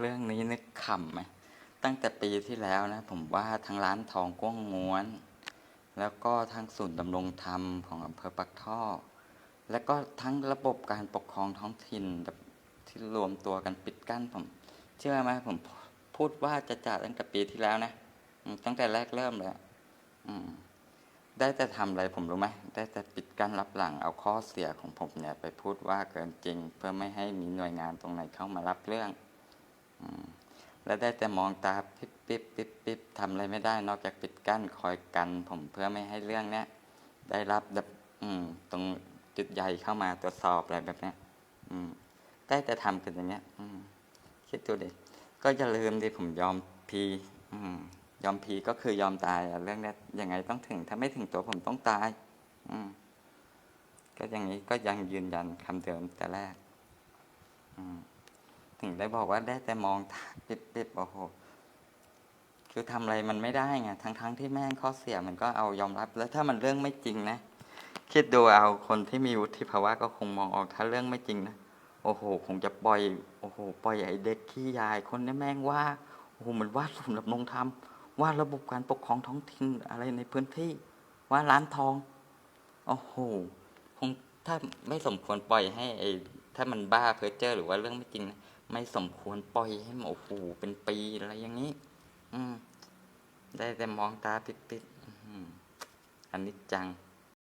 เรื่องนี้นึกขำไหมตั้งแต่ปีที่แล้วนะ ผมว่าทั้งร้านทองก้วงม้วน แล้วก็ทั้งศูนย์ดำรงธรรมของอำเภอปักท่อ แล้วก็ทั้งระบบการปกครองท้องถิ่นที่รวมตัวกันปิดกั้นผม เชื่อไหมผมพูดว่าจะจัดตั้งแต่ปีที่แล้วนะตั้งแต่แรกเริ่มเลยได้แต่ทำอะไรผมรู้ไหมได้แต่ปิดกั้นรับหลังเอาข้อเสียของผมเนี่ยไปพูดว่าเกินจริง เพื่อไม่ให้มีหน่วยงานตรงไหนเข้ามารับเรื่อง และได้แต่มองตาปิ๊บปิ๊บปิ๊บปิ๊บทำอะไรไม่ได้ นอกจากปิดกั้นคอยกันผมเพื่อไม่ให้เรื่องเนี้ยได้รับแบบตรงจุดใหญ่เข้ามาตรวจสอบอะไรแบบเนี้ยได้แต่ทำกันอย่างเงี้ยคิดดูดิก็อย่าลืมดิผมยอมพีอืยอมพีก็คือยอมตายเรื่องนี้ยังไงต้องถึง ถ้าไม่ถึงตัวผมต้องตายอืก็อย่างนี้ก็ยังยืนยันคำเดิมแต่แรก ถึงได้บอกว่าได้แต่มองตาปิบๆโอ้โหคือทำอะไรมันไม่ได้ไงทั้งๆที่แม่งข้อเสียมันก็เอายอมรับ แล้วถ้ามันเรื่องไม่จริงนะคิดดูเอาคนที่มีวุฒิภาวะก็คงมองออกถ้าเรื่องไม่จริงนะโอ้โหคงจะปล่อยโอ้โหปล่อยไอ้เด็กขี้ยายคนนี้แม่งว่าโอ้โหมันว่าศูนย์ดำรงธรรมว่าระบบการปกครองท้องถิ่นอะไรในพื้นที่ ว่าร้านทองโอ้โหคงถ้าไม่สมควรปล่อยให้ไอ้ถ้ามันบ้าเพ้อเจ้อหรือว่าเรื่องไม่จริงนะ ไม่สมควรปล่อยให้หมอปูเป็นปีอะไรอย่างนี้ อืม ได้แต่มองตาปิดๆอันนี้จัง